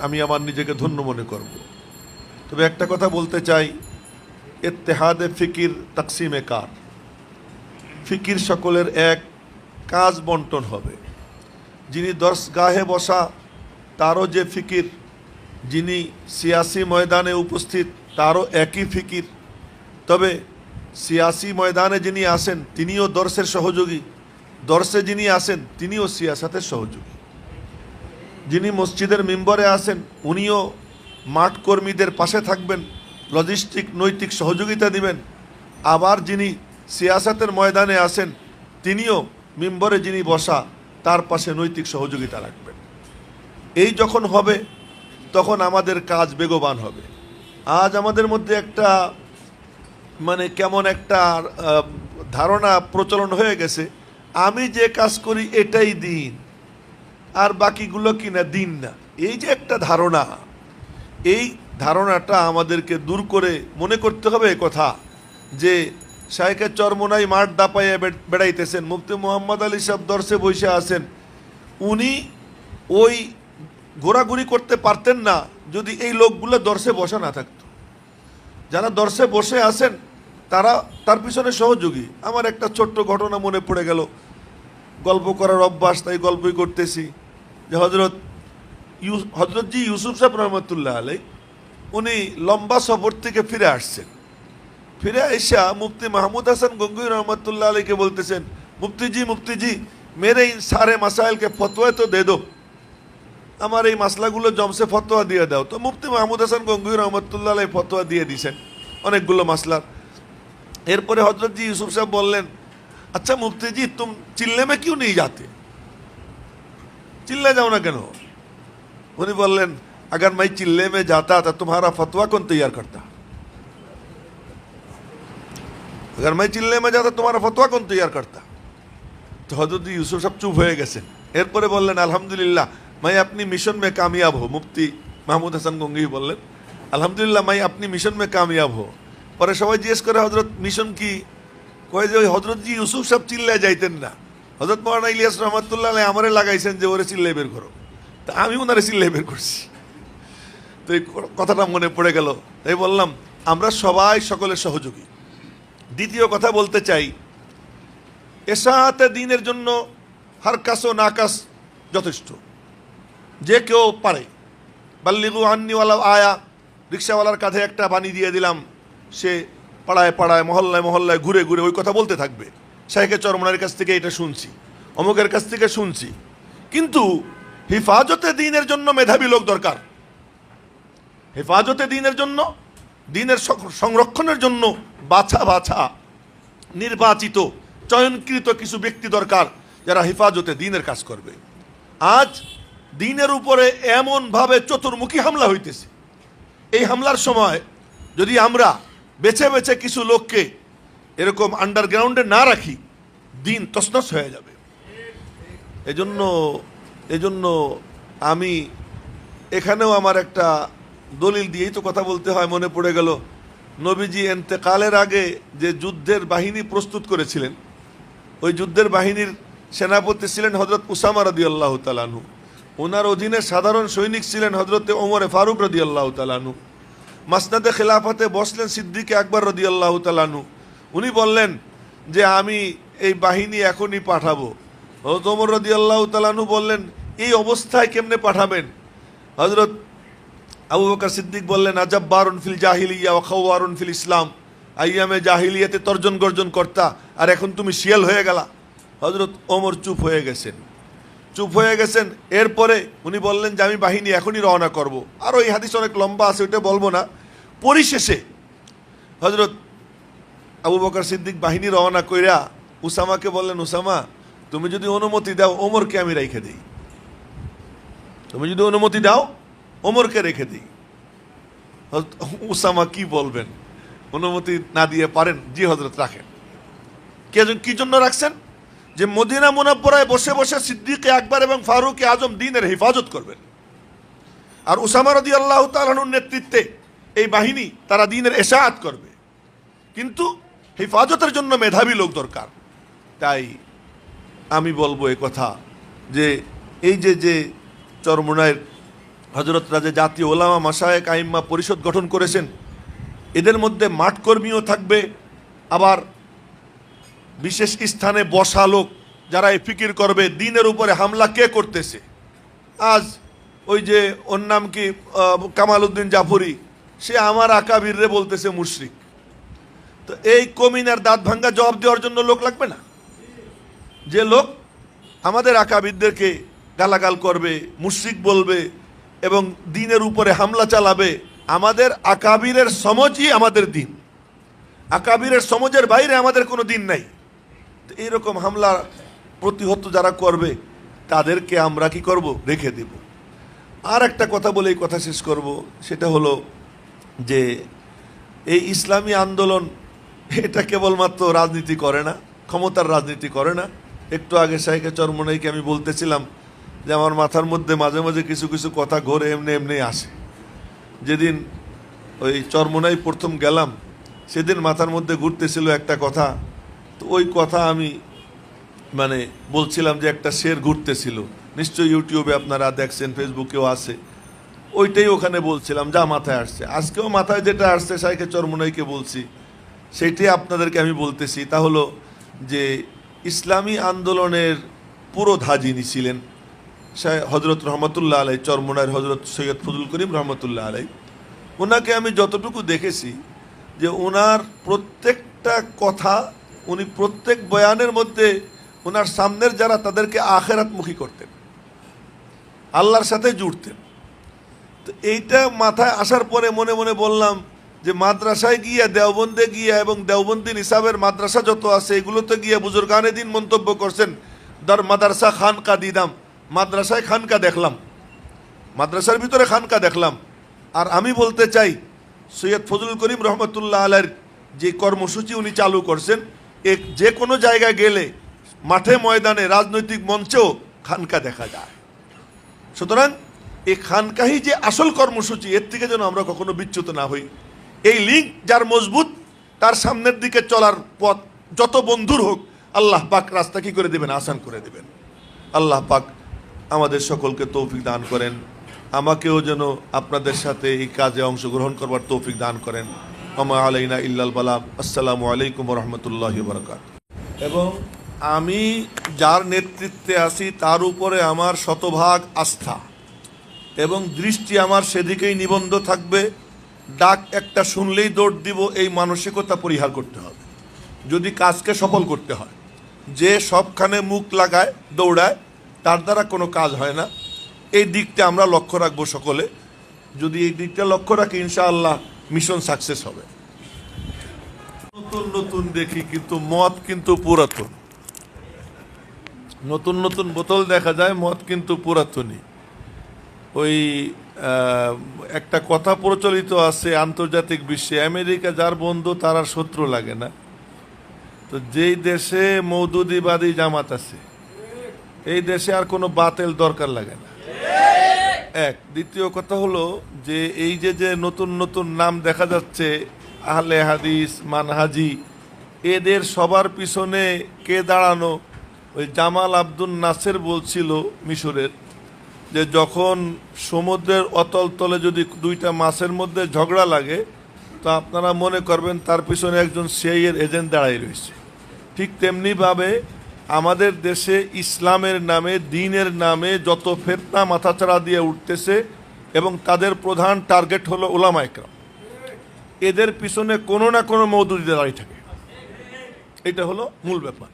আমি আমার নিজেকে ধন্য মনে করব। তবে একটা কথা বলতে চাই এত্তেহাদে ফিকির তাকসিমে কার? ফিকির সকলের এক কাজ বন্টন হবে। যিনি দর্শগাহে বসা, তারও যে ফিকির। যিনি সিয়াসি ময়দানে উপস্থিত, তারও একই ফিকির। তবে সিয়াসি ময়দানে যিনি আসেন, তিনিও দর্শের সহযোগী। দর্শে যিনি আসেন, তিনিও সিয়াসাতের সহযোগী। যিনি মসজিদের মেম্বরে আসেন উনিও মাঠ কর্মীদের পাশে থাকবেন লজিস্টিক নৈতিক সহযোগিতা দিবেন। আবার যিনি সিয়াসাতের ময়দানে আসেন তিনিও মেম্বরে যিনি বসা, তার পাশে নৈতিক সহযোগিতা রাখবেন। এই যখন হবে, তখন আমাদের কাজ বেগবান হবে। আজ আমাদের মধ্যে একটা মানে কেমন একটা ধারণা প্রচলন হয়ে গেছে। আমি যে কাজ করি, এটাই দিন। আর বাকিগুলো কি না দিন না। এই যে একটা ধারণা, এই ধারণাটা আমাদেরকে দূর করে মনে করতে হবে কথা, যে শাহেখের চরমোনাই মাঠ দাপাইয়া বেড়াইতেছেন, মুফতি মোহাম্মদ আলী সাহেব দর্শে বসে আছেন। উনি ওই ঘোরাঘুরি করতে পারতেন না যদি এই লোকগুলো দর্শে বসা না থাকতো। যারা দর্শে বসে আছেন, তারা তার পিছনে সহযোগী। আমার একটা ছোট্ট ঘটনা মনে পড়ে গেল। গল্প করার অভ্যাস, তাই গল্পই করতেছি। যে হজরত হজরত জি ইউসুফ সাহেব রহমতুল্লাহ আলাই উনি লম্বা সফর থেকে ফিরে আসছেন। ফিরে আসা মুফতি মাহমুদ হাসান গঙ্গুই রহমতুল্লাহ আলীকে বলতেছেন মুফতিজি মুফতিজি মেরে ইন সারে মাসাইলকে ফতোয়া তো দে দো। আমার এই মাসলাগুলো জমসে ফতোয়া দিয়ে দাও। তো মুফতি মাহমুদ হাসান গঙ্গুই রহমতুল্লাহ আলাই ফতোয়া দিয়ে দিছেন অনেকগুলো মাসলার। এরপরে হজরত জি ইউসুফ সাহেব বললেন আচ্ছা মুফতিজি তুম চিল্লেমে কেউ কিউ নেই যাতে? चिल्ले जाओ ना কেন উনি বললেন अगर मैं चिल्ले में जाता तो तुम्हारा फतवा कौन तैयार करता अगर मैं चिल्ले में जाता तुम्हारा फतवा कौन तैयार करता तो हजरत यूसुफ साहब चुप হয়ে গেছেন এরপরে বললেন আলহামদুলিল্লাহ मैं अपनी मिशन में कामयाब हो मुफ्ती মাহমুদ হাসান গঙ্গি বললেন আলহামদুলিল্লাহ मैं अपनी मिशन में कामयाब हो পরে সবাই জিজ্ঞেস করে হজরত মিশন কি কয়ে যে ওই হজরতজি ইউসুফ সব চিল্লায় যাইতেন না হজরত মৌলানা ইলিয়াস রহমতুল্লাহ আমারে লাগাইছেন যে ওরে চিল্লাই বের করো। তা আমি ওনারে চিল্লাই বের করছি। তো এই কথাটা মনে পড়ে গেল। তাই বললাম, আমরা সবাই সকলের সহযোগী। দ্বিতীয় কথা বলতে চাই, এসাহাতে দিনের জন্য হার কাস ও নাকাস যথেষ্ট। যে কেউ পারে। বাল্লিগু আন্নিওয়ালা আয়া, রিক্সাওয়ালার কাঁধে একটা বাণী দিয়ে দিলাম, সে পাড়ায় পাড়ায়, মহল্লায় মহল্লায় ঘুরে ঘুরে ওই কথা বলতে থাকবে। শাহেখে চরমনার কাছ থেকে এটা শুনছি, অমুকের কাছ থেকে শুনছি। কিন্তু হেফাজতে দিনের জন্য মেধাবী লোক দরকার। হেফাজতে দিনের জন্য, দিনের সংরক্ষণের জন্য বাছা বাছা, নির্বাচিত, চয়নকৃত কিছু ব্যক্তি দরকার যারা হেফাজতে দিনের কাজ করবে। আজ দিনের উপরে এমনভাবে চতুর্মুখী হামলা হইতেছে। এই হামলার সময় যদি আমরা বেছে বেছে কিছু লোককে এরকম আন্ডারগ্রাউন্ডে না রাখি, দিন তসনস হয়ে যাবে। এজন্য এজন্য আমি এখানেও আমার একটা দলিল দিয়েই তো কথা বলতে হয়, মনে পড়ে গেল। নবীজি এন্তেকালের আগে যে যুদ্ধের বাহিনী প্রস্তুত করেছিলেন, ওই যুদ্ধের বাহিনীর সেনাপতি ছিলেন হজরত উসামা রদি আল্লাহ তালানু ওনার অধীনে সাধারণ সৈনিক ছিলেন হজরতে ওমরে ফারুক রদি আল্লাহ তালানু মাসনাদে খেলাফাতে বসলেন সিদ্দিকে আকবর রদি আল্লাহ তালানু উনি বললেন যে আমি এই বাহিনী এখনই পাঠাবো। হজরত ওমর রদি আল্লাহ তালানু বললেন, এই অবস্থায় কেমনে পাঠাবেন? হজরত আবু বকর সিদ্দিক বললেন আজাব বারুন ফিল জাহিলিয়া ও খাওয়ারুন ফিল ইসলাম। আইয়ামে জাহিলিয়াতে তর্জন গর্জন কর্তা, আর এখন তুমি শিয়াল হয়ে গেলা। হজরত ওমর চুপ হয়ে গেছেন। চুপ হয়ে গেছেন, এরপরে উনি বললেন যে, আমি বাহিনী এখনই রওনা করব। আর ওই হাদিস অনেক লম্বা আছে, ওইটা বলব না। পরিশেষে হজরত আবু বকর সিদ্দিক বাহিনী রওনা কইরা উসামাকে বললেন, উসামা, তুমি যদি অনুমতি দাও, ওমরকে আমি রেখে দিই। তুমি যদি অনুমতি দাও, ওমরকে রেখে দিই। উসামা কি বলবেন? অনুমতি না দিয়ে পারেন, জি হজরত, রাখেন। কে কি জন্য রাখছেন? যে মদিনা মুনাব্বরায় বসে বসে সিদ্দিকে আকবর এবং ফারুক আজম দিনের হেফাজত করবেন। আর উসামা রদি আল্লাহ তালানুর নেতৃত্বে এই বাহিনী তারা দিনের এশাহাত করবে। কিন্তু হেফাজতের জন্য মেধাবী লোক দরকার। তাই আমি বলব এ কথা যে এই যে যে চরমোনায়ের হজরতরা যে জাতীয় ওলামা মাসায়েক আইম্মা পরিষদ গঠন করেছেন, এদের মধ্যে মাঠকর্মীও থাকবে। আবার বিশেষ স্থানে বসা লোক যারা এই ফিকির করবে, দিনের উপরে হামলা কে করতেছে? আজ ওই যে ওর নাম কি কামাল উদ্দিন জাফরি, সে আমার আকাবিররে বলতেছে মুশরিক। তো এই কমিনার দাঁত ভাঙ্গা জবাব দেওয়ার জন্য লোক লাগবে না। যে লোক আমাদের আকাবিরদেরকে গালাগাল করবে, মুশরিক বলবে এবং দিনের উপরে হামলা চালাবে, আমাদের আকাবিরের সমজই আমাদের দিন। আকাবিরের সমজের বাইরে আমাদের কোনো দিন নাই। এইরকম হামলা প্রতিহত যারা করবে, তাদেরকে আমরা কি করব? রেখে দেব। আর একটা কথা বলে এই কথা শেষ করব, সেটা হলো যে এই ইসলামী আন্দোলন এটা কেবলমাত্র রাজনীতি করে না, ক্ষমতার রাজনীতি করে না। একটু আগে শাইকে চরমনাইকে আমি বলতেছিলাম যে আমার মাথার মধ্যে মাঝে মাঝে কিছু কিছু কথা ঘোরে, এমনি এমনি আসে। যেদিন ওই চরমনাই প্রথম গেলাম, সেদিন মাথার মধ্যে ঘুরতেছিল একটা কথা। তো ওই কথা আমি মানে বলছিলাম যে একটা শের ঘুরতেছিল। নিশ্চয়ই ইউটিউবে আপনারা দেখছেন, ফেসবুকেও আছে। ওইটাই ওখানে বলছিলাম, যা মাথায় আসছে। আজকেও মাথায় যেটা আসছে সাইকে চরমনাইকে বলছি। সেইটাই আপনাদেরকে আমি বলতেছি। তা হলো যে ইসলামী আন্দোলনের পুরো ধাজিনী ছিলেন হজরত রহমতুল্লাহ আলাই চরমনায়ের হজরত সৈয়দ ফজল করিম রহমতুল্লাহ আলাই ওনাকে আমি যতটুকু দেখেছি যে ওনার প্রত্যেকটা কথা, উনি প্রত্যেক বয়ানের মধ্যে ওনার সামনের যারা তাদেরকে আখেরাতমুখী করতেন, আল্লাহর সাথে জুড়তেন। তো এইটা মাথায় আসার পরে মনে মনে বললাম যে মাদ্রাসায় গিয়া, দেওবন্দে গিয়ে এবং দেওবন্দিন হিসাবের মাদ্রাসা যত আছে, এগুলোতে গিয়ে বুজুর্গানে দিন মন্তব্য করছেন দর মাদ্রাসা খানকা দিদাম। মাদ্রাসায় খানকা দেখলাম। মাদ্রাসার ভিতরে খানকা দেখলাম। আর আমি বলতে চাই, সৈয়দ ফজলুল করিম রহমতুল্লাহ আলের যে কর্মসূচি উনি চালু করছেন এক যে কোনো জায়গায় গেলে মাঠে ময়দানে রাজনৈতিক মঞ্চেও খানকা দেখা যায়। সুতরাং এই খানকাহি যে আসল কর্মসূচি, এর থেকে যেন আমরা কখনো বিচ্যুত না হই। এই লিঙ্ক যার মজবুত, তার সামনের দিকে চলার পথ যত বন্ধুর হোক, আল্লাহ পাক রাস্তা কি করে দেবেন? আসান করে দেবেন। আল্লাহ পাক আমাদের সকলকে তৌফিক দান করেন। আমাকেও যেন আপনাদের সাথে এই কাজে অংশগ্রহণ করবার তৌফিক দান করেন। আমা আলাইনা ইল্লাল বালাম আসসালামু আলাইকুম রহমতুল্লাহ বরকাত এবং আমি যার নেতৃত্বে আছি, তার উপরে আমার শতভাগ আস্থা। এবং দৃষ্টি আমার সেদিকেই নিবন্ধ থাকবে। ডাক একটা শুনলেই দৌড় দিব, এই মানসিকতা পরিহার করতে হবে। যদি কাজকে সফল করতে হয়, যে সবখানে মুখ লাগায়, দৌড়ায়, তার দ্বারা কোনো কাজ হয় না। এই দিকটা আমরা লক্ষ্য রাখব সকলে। যদি এই দিকটা লক্ষ্য রাখি, ইনশাআল্লাহ মিশন সাকসেস হবে। নতুন নতুন দেখি কিন্তু মদ কিন্তু পুরাতন। নতুন নতুন বোতল দেখা যায়, মদ কিন্তু পুরাতনই। ওই একটা কথা প্রচলিত আছে আন্তর্জাতিক বিশ্বে, আমেরিকা যার বন্ধু তার শত্রু লাগে না। তো যেই দেশে মৌদুদিবাদী জামাত আছে, এই দেশে আর কোনো বাতেল দরকার লাগে না। এক, দ্বিতীয় কথা হলো যে এই যে যে নতুন নতুন নাম দেখা যাচ্ছে, আহলে হাদিস, মানহাজি, এদের সবার পিছনে কে দাঁড়ানো? ওই জামাল আব্দুল নাসের বলছিল মিশরের। যে যখন সমুদ্রের অতল তলে যদি দুইটা মাছের মধ্যে ঝগড়া লাগে, তো আপনারা মনে করবেন তার পিছনে একজন সিআইয়ের এজেন্ট দাঁড়াই রয়েছে। ঠিক তেমনিভাবে আমাদের দেশে ইসলামের নামে, দিনের নামে যত ফেতনা মাথাচাড়া দিয়ে উঠতেছে এবং তাদের প্রধান টার্গেট হলো ওলামা একরাম এদের পিছনে কোনো না কোনো মৌদুদি দাঁড়িয়ে থাকে। এটা হলো মূল ব্যাপার।